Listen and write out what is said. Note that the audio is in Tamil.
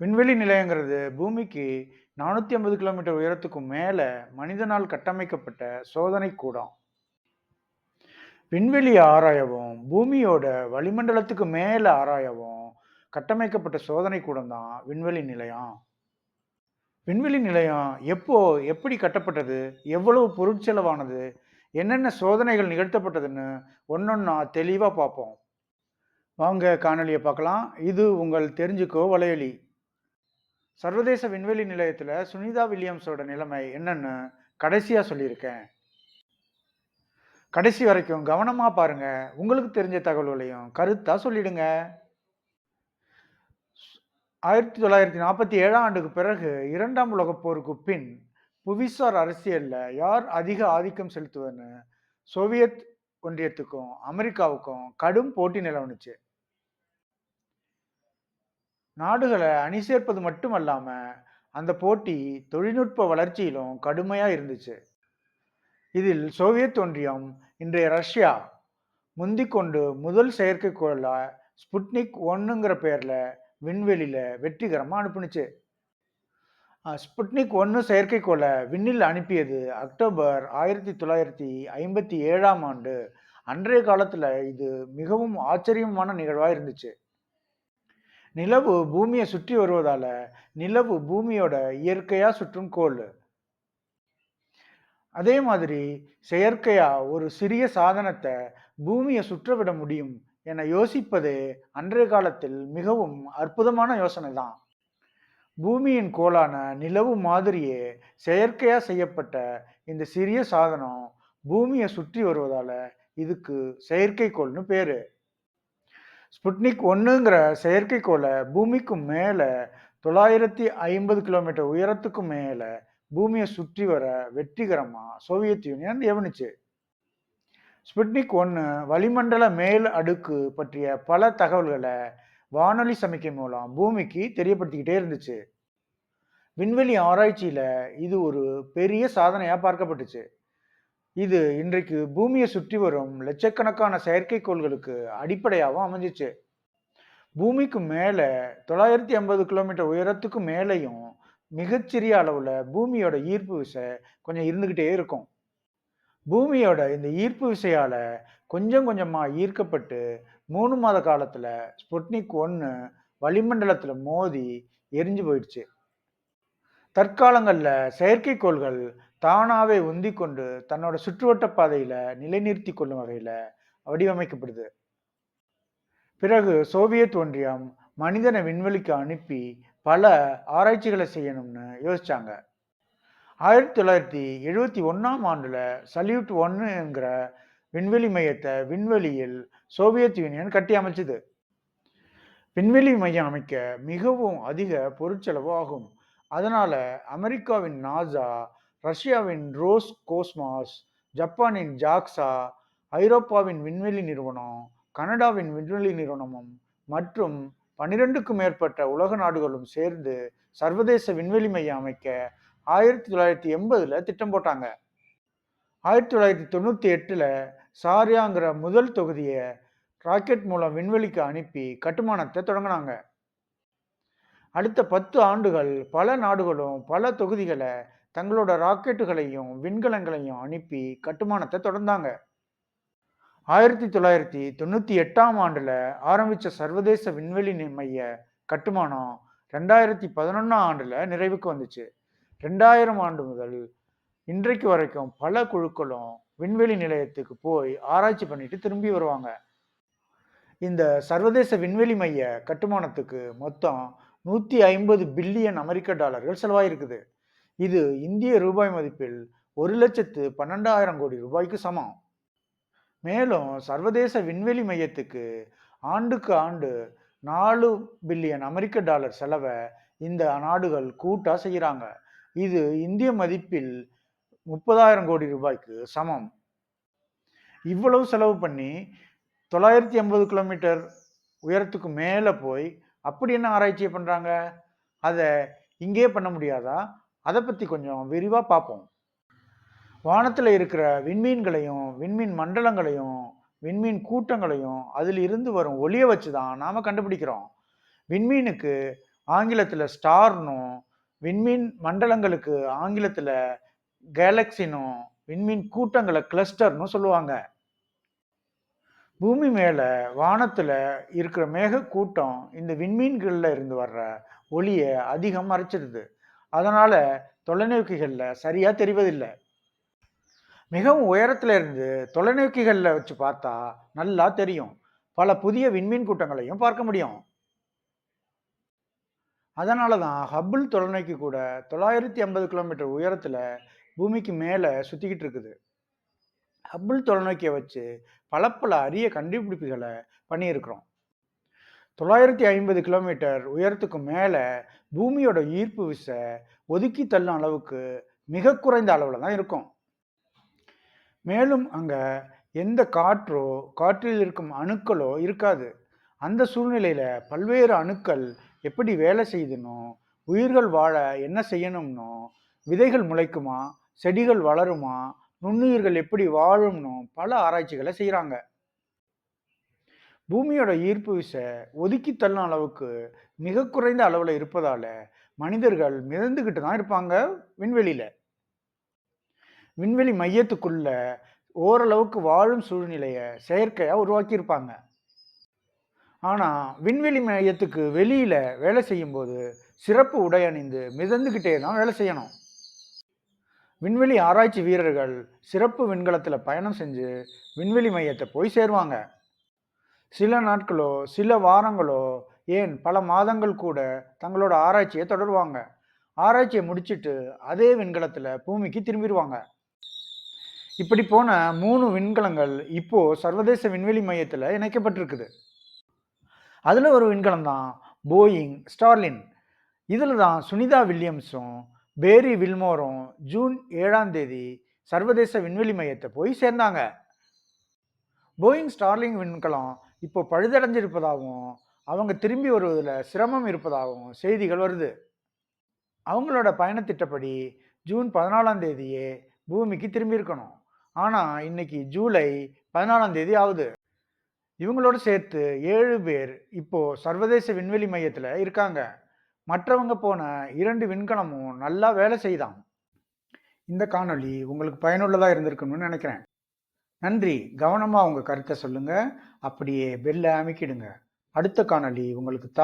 விண்வெளி நிலையங்கிறது பூமிக்கு நானூற்றி ஐம்பது கிலோமீட்டர் உயரத்துக்கும் மேலே மனிதனால் கட்டமைக்கப்பட்ட சோதனை கூடம். விண்வெளி ஆராயவும் பூமியோட வளிமண்டலத்துக்கு மேலே ஆராயவும் கட்டமைக்கப்பட்ட சோதனை கூடம் தான் விண்வெளி நிலையம். விண்வெளி நிலையம் எப்போ எப்படி கட்டப்பட்டது எவ்வளவு பொருட்செலவானது என்னென்ன சோதனைகள் நிகழ்த்தப்பட்டதுன்னு ஒன்னொன்னா தெளிவாக பார்ப்போம். வாங்க காணொளியை பார்க்கலாம். இது உங்கள் தெரிஞ்சுக்கோ வலையொலி சர்வதேச விண்வெளி நிலையத்தில் சுனிதா வில்லியம்ஸோட நிலைமை என்னன்னு கடைசியாக சொல்லியிருக்கேன். கடைசி வரைக்கும் கவனமாக பாருங்கள் உங்களுக்கு தெரிஞ்ச தகவல்களையும் கருத்தாக சொல்லிடுங்க. ஆயிரத்தி தொள்ளாயிரத்தி நாற்பத்தி ஏழாம் ஆண்டுக்கு பிறகு இரண்டாம் உலகப் போருக்கு பின் புவிசார் அரசியலில் யார் அதிக ஆதிக்கம் செலுத்துவன்னு சோவியத் ஒன்றியத்துக்கும் அமெரிக்காவுக்கும் கடும் போட்டி நிலவனுச்சு. நாடுகளை அணி சேர்ப்பது மட்டுமல்லாம அந்த போட்டி தொழில்நுட்ப வளர்ச்சியிலும் கடுமையா இருந்துச்சு. இதில் சோவியத் ஒன்றியம் இன்றைய ரஷ்யா முந்திக்கொண்டு முதல் செயற்கைக்கோள ஸ்புட்னிக் ஒன்றுங்கிற பேரில் விண்வெளியில் வெற்றிகரமாக அனுப்புனுச்சு. ஸ்புட்னிக் ஒன்று செயற்கைக்கோளை விண்ணில் அனுப்பியது அக்டோபர் ஆயிரத்தி தொள்ளாயிரத்தி ஐம்பத்தி ஏழாம் ஆண்டு. அன்றைய காலத்தில் இது மிகவும் ஆச்சரியமான நிகழ்வாக இருந்துச்சு. நிலவு பூமியை சுற்றி வருவதால நிலவு பூமியோட இயற்கையா சுற்றும் கோள். அதே மாதிரி செயற்கையா ஒரு சிறிய சாதனத்தை பூமியை சுற்ற விட முடியும் என யோசிப்பது அன்றைய காலத்தில் மிகவும் அற்புதமான யோசனை தான். பூமியின் கோளான நிலவு மாதிரியே செயற்கையா செய்யப்பட்ட இந்த சிறிய சாதனம் பூமியை சுற்றி வருவதால இதுக்கு செயற்கைக்கோள்னு பேரு. ஸ்புட்னிக் ஒன்றுங்கிற செயற்கைக்கோளை பூமிக்கு மேலே தொள்ளாயிரத்தி ஐம்பது கிலோமீட்டர் உயரத்துக்கு மேலே பூமியை சுற்றி வர வெற்றிகரமாக சோவியத் யூனியன் ஏவனுச்சு. ஸ்புட்னிக் ஒன்று வளிமண்டல மேல் அடுக்கு பற்றிய பல தகவல்களை வானொலி சமிக்கை மூலம் பூமிக்கு தெரியப்படுத்திக்கிட்டே இருந்துச்சு. விண்வெளி ஆராய்ச்சியில் இது ஒரு பெரிய சாதனையாக பார்க்கப்பட்டுச்சு. இது இன்றைக்கு பூமியை சுற்றி வரும் லட்சக்கணக்கான செயற்கைக்கோள்களுக்கு அடிப்படையாகவும் அமைஞ்சிச்சு. பூமிக்கு மேலே தொள்ளாயிரத்தி ஐம்பது கிலோமீட்டர் உயரத்துக்கு மேலேயும் மிகச்சிறிய அளவில் பூமியோட ஈர்ப்பு விசை கொஞ்சம் இருந்துக்கிட்டே இருக்கும். பூமியோட இந்த ஈர்ப்பு விசையால் கொஞ்சம் கொஞ்சமாக ஈர்க்கப்பட்டு மூணு மாத காலத்தில் ஸ்புட்னிக் ஒன்று வளிமண்டலத்தில் மோதி எரிஞ்சு போயிடுச்சு. தற்காலங்களில் செயற்கைக்கோள்கள் தானாகவே உந்தி கொண்டு தன்னோட சுற்றுவட்ட பாதையில் நிலைநிறுத்தி கொள்ளும் வகையில் வடிவமைக்கப்படுது. பிறகு சோவியத் ஒன்றியம் மனிதனை விண்வெளிக்கு அனுப்பி பல ஆராய்ச்சிகளை செய்யணும்னு யோசிச்சாங்க. ஆயிரத்தி தொள்ளாயிரத்தி எழுபத்தி ஒன்றாம் ஆண்டில் சல்யூட் ஒன்னுங்கிற விண்வெளி மையத்தை விண்வெளியில் சோவியத் யூனியன் கட்டி அமைச்சது. விண்வெளி மையம் அமைக்க மிகவும் அதிக பொருட்செலவு ஆகும். அதனால் அமெரிக்காவின் நாசா ரஷ்யாவின் ரோஸ் கோஸ்மாஸ் ஜப்பானின் ஜாக்ஸா ஐரோப்பாவின் விண்வெளி நிறுவனம் கனடாவின் விண்வெளி நிறுவனமும் மற்றும் பனிரெண்டுக்கும் மேற்பட்ட உலக நாடுகளும் சேர்ந்து சர்வதேச விண்வெளி மையம் அமைக்க ஆயிரத்தி தொள்ளாயிரத்தி எண்பதில் திட்டம் போட்டாங்க. ஆயிரத்தி தொள்ளாயிரத்தி தொண்ணூற்றி எட்டில் சாரியாங்கிற முதல் தொகுதியை ராக்கெட் மூலம் விண்வெளிக்கு அனுப்பி கட்டுமானத்தை தொடங்கினாங்க. அடுத்த பத்து ஆண்டுகள் பல நாடுகளும் பல தொகுதிகளை தங்களோட ராக்கெட்டுகளையும் விண்கலங்களையும் அனுப்பி கட்டுமானத்தை தொடர்ந்தாங்க. ஆயிரத்தி தொள்ளாயிரத்தி தொண்ணூற்றி எட்டாம் ஆண்டில் ஆரம்பித்த சர்வதேச விண்வெளி மைய கட்டுமானம் ரெண்டாயிரத்தி பதினொன்றாம் ஆண்டில் நிறைவுக்கு வந்துச்சு. ரெண்டாயிரம் ஆண்டு முதல் இன்றைக்கு வரைக்கும் பல குழுக்களும் விண்வெளி நிலையத்துக்கு போய் ஆராய்ச்சி பண்ணிட்டு திரும்பி வருவாங்க. இந்த சர்வதேச விண்வெளி மைய கட்டுமானத்துக்கு மொத்தம் நூற்றி ஐம்பது பில்லியன் அமெரிக்க டாலர்கள் செலவாயிருக்குது. இது இந்திய ரூபாய் மதிப்பில் ஒரு லட்சத்து பன்னெண்டாயிரம் கோடி ரூபாய்க்கு சமம். மேலும் சர்வதேச விண்வெளி மையத்துக்கு ஆண்டுக்கு ஆண்டு நாலு பில்லியன் அமெரிக்க டாலர் செலவை இந்த நாடுகள் கூட்டா செய்கிறாங்க இது இந்திய மதிப்பில் முப்பதாயிரம் கோடி ரூபாய்க்கு சமம். இவ்வளவு செலவு பண்ணி தொள்ளாயிரத்தி ஐம்பது கிலோமீட்டர் உயரத்துக்கு மேலே போய் அப்படி என்ன ஆராய்ச்சியை பண்ணுறாங்க அதை இங்கே பண்ண முடியாதா? அதை பற்றி கொஞ்சம் விரிவாக பார்ப்போம் வானத்தில் இருக்கிற விண்மீன்களையும் விண்மீன் மண்டலங்களையும் விண்மீன் கூட்டங்களையும் அதில் இருந்து வரும் ஒளியை வச்சு தான் நாம் கண்டுபிடிக்கிறோம். விண்மீனுக்கு ஆங்கிலத்தில் ஸ்டார்னும், விண்மீன் மண்டலங்களுக்கு ஆங்கிலத்தில் கேலக்சினும் விண்மீன் கூட்டங்களை கிளஸ்டர்னு சொல்லுவாங்க. பூமி மேலே வானத்தில் இருக்கிற மேக கூட்டம் இந்த விண்மீன்களில் இருந்து வர்ற ஒளியை அதிகம் மறைச்சிடுது அதனால் தொலைநோக்கிகளில் சரியாக தெரிவதில்லை மிகவும் உயரத்தில் இருந்து தொலைநோக்கிகளில் வச்சு பார்த்தா நல்லா தெரியும். பல புதிய விண்மீன் கூட்டங்களையும் பார்க்க முடியும். அதனால தான் ஹப்புள் தொலைநோக்கி கூட 950 கிலோமீட்டர் உயரத்தில் பூமிக்கு மேலே சுற்றிக்கிட்டு இருக்குது. ஹப்புள் தொலைநோக்கியை வச்சு பல பல அரிய கண்டுபிடிப்புகளை பண்ணியிருக்கிறோம். 950 கிலோமீட்டர் உயரத்துக்கு மேலே பூமியோட ஈர்ப்பு விசை ஒதுக்கி தள்ளும் அளவுக்கு மிக குறைந்த அளவில் தான் இருக்கும். மேலும் அங்கே எந்த காற்றோ, காற்றில் இருக்கும் அணுக்களோ இருக்காது. அந்த சூழ்நிலையில் பல்வேறு அணுக்கள் எப்படி வேலை செய்யுதுன்னும், உயிர்கள் வாழ என்ன செய்யணும்னோ விதைகள் முளைக்குமா, செடிகள் வளருமா, நுண்ணுயிர்கள் எப்படி வாழும்னும் பல ஆராய்ச்சிகளை செய்கிறாங்க பூமியோட ஈர்ப்பு விசை ஒதுக்கி தள்ளும் அளவுக்கு மிக குறைந்த அளவில் இருப்பதால் மனிதர்கள் மிதந்துக்கிட்டு தான் இருப்பாங்க விண்வெளியில் விண்வெளி மையத்துக்குள்ள ஓரளவுக்கு வாழும் சூழ்நிலையை செயற்கையாக உருவாக்கியிருப்பாங்க. ஆனால் விண்வெளி மையத்துக்கு வெளியில் வேலை செய்யும்போது சிறப்பு உடை அணிந்து மிதந்துக்கிட்டே தான் வேலை செய்யணும். விண்வெளி ஆராய்ச்சி வீரர்கள் சிறப்பு விண்கலத்தில் பயணம் செஞ்சு விண்வெளி மையத்தை போய் சேருவாங்க. சில நாட்களோ, சில வாரங்களோ, ஏன் பல மாதங்கள் கூட தங்களோட ஆராய்ச்சியை தொடருவாங்க. ஆராய்ச்சியை முடிச்சுட்டு அதே விண்கலத்தில் பூமிக்கு திரும்பிடுவாங்க இப்படி போன மூணு விண்கலங்கள் இப்போ சர்வதேச விண்வெளி மையத்தில் இணைக்கப்பட்டிருக்குது. அதில் ஒரு விண்கலம் தான் போயிங் ஸ்டார்லின். இதில் தான் சுனிதா வில்லியம்ஸும், பேரி வில்மோரும் ஜூன் ஏழாம் தேதி சர்வதேச விண்வெளி மையத்தை போய் சேர்ந்தாங்க. போயிங் ஸ்டார்லிங் விண்கலம் இப்போ பழுதடைஞ்சிருப்பதாகவும், அவங்க திரும்பி வருவதில் சிரமம் இருப்பதாகவும் செய்திகள் வருது. அவங்களோட பயணத்திட்டப்படி ஜூன் 14ஆம் தேதியே பூமிக்கு திரும்பியிருக்கணும். ஆனால் இன்னைக்கு ஜூலை 14ஆம் தேதி ஆகுது. இவங்களோட சேர்த்து ஏழு பேர் இப்போது சர்வதேச விண்வெளி மையத்தில் இருக்காங்க. மற்றவங்க போன இரண்டு விண்கலமும் நல்லா வேலை செய்தான் இந்த காணொளி உங்களுக்கு பயனுள்ளதாக இருந்திருக்கணும்னு நினைக்கிறேன். நன்றி. கவனமா உங்க கருத்தை சொல்லுங்க. அப்படியே பெல்ல அமைக்கிடுங்க அடுத்த காணொலி உங்களுக்கு தான்